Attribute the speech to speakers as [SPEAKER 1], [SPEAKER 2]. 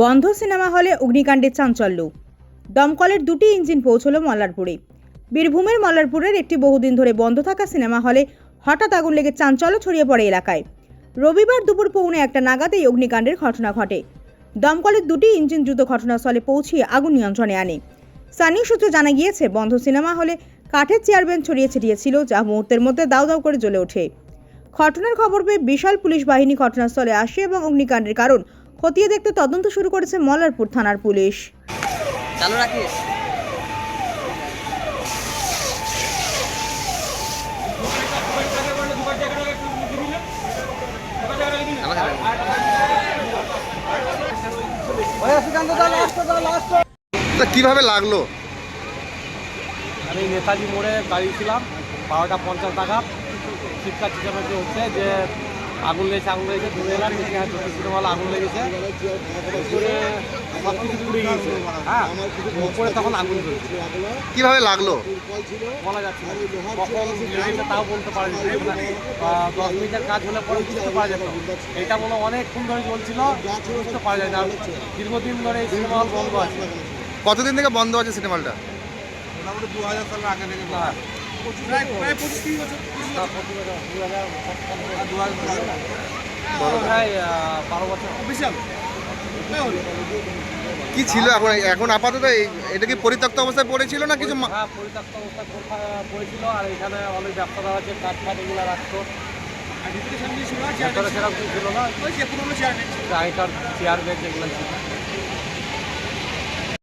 [SPEAKER 1] বন্ধ সিনেমা হলে অগ্নিকাণ্ডের চাঞ্চল্য। দমকলের দুটি ইঞ্জিন পৌঁছলো মল্লারপুরে। বীরভূমের মল্লারপুরের একটি বহুদিন ধরে বন্ধ থাকা সিনেমা হলে হঠাৎ আগুন লেগে চাঞ্চল্য ছড়িয়ে পড়ে এলাকায়। রবিবার দুপুর পৌনে একটা নাগাদ এই অগ্নিকাণ্ডের ঘটনা ঘটে। দমকলের দুটি ইঞ্জিন দ্রুত ঘটনাস্থলে পৌঁছিয়ে আগুন নিয়ন্ত্রণে আনে। স্থানীয় সূত্রে জানা গিয়েছে, বন্ধ সিনেমা হলে কাঠের চেয়ার বেঞ্চ ছড়িয়ে ছিটিয়ে ছিল যা মুহূর্তের মধ্যে দাউ দাউ করে জ্বলে ওঠে। ঘটনার খবর পেয়ে বিশাল পুলিশ বাহিনী ঘটনাস্থলে আসে এবং অগ্নিকাণ্ডের কারণ খতিয়ে দেখতে তদন্ত শুরু করেছে মলারপুর থানার পুলিশ।
[SPEAKER 2] চালু রাখিস।
[SPEAKER 3] তা কীভাবে লাগল?
[SPEAKER 4] আমি নেতাজি মোড়ে দাঁড়িয়েছিলাম বারোটা পঞ্চাশ টাকা চেঁচামেচি হচ্ছে যে আগুন লেগেছে আগুন লেগেছে দূরে এলাম হ্যাঁ চব্বিশ সিনেমালা আগুন লেগেছে। উপরে সব কিছু পুড়ে গিয়েছে। হ্যাঁ উপরে তখন আগুন জ্বলছে
[SPEAKER 3] কীভাবে লাগল?
[SPEAKER 4] বলা যাচ্ছে কখন লেগেছে তাও বলতে পারা যাচ্ছে দশ মিনিটের কাজ হলে পরে বুঝতে পারা যেত। এটা মনে হয় অনেকক্ষণ ধরে চলছিল বুঝতে পারা যায় না। দীর্ঘদিন ধরে এই সিনেমা হল বন্ধ আছে।
[SPEAKER 3] কতদিন থেকে বন্ধ আছে সিনেমা হলটা
[SPEAKER 4] হ্যাঁ তা প্রতি বছর দু হাজার প্রায় আহ, বারো বছর।
[SPEAKER 3] কি ছিল এখন? এখন আপাতত এই- এটা কি পরিত্যক্ত অবস্থায় পড়েছিল না কিছু
[SPEAKER 4] হ্যাঁ পরিত্যক্ত অবস্থা পড়া- পড়েছিল আর এখানে অনেক ব্যবসাদার আছে কাঠ ফাট এগুলো রাখতো। সেরকম কিছু। ছিল না। আগেকার চেয়ার বেঞ্চ এগুলো ছিল।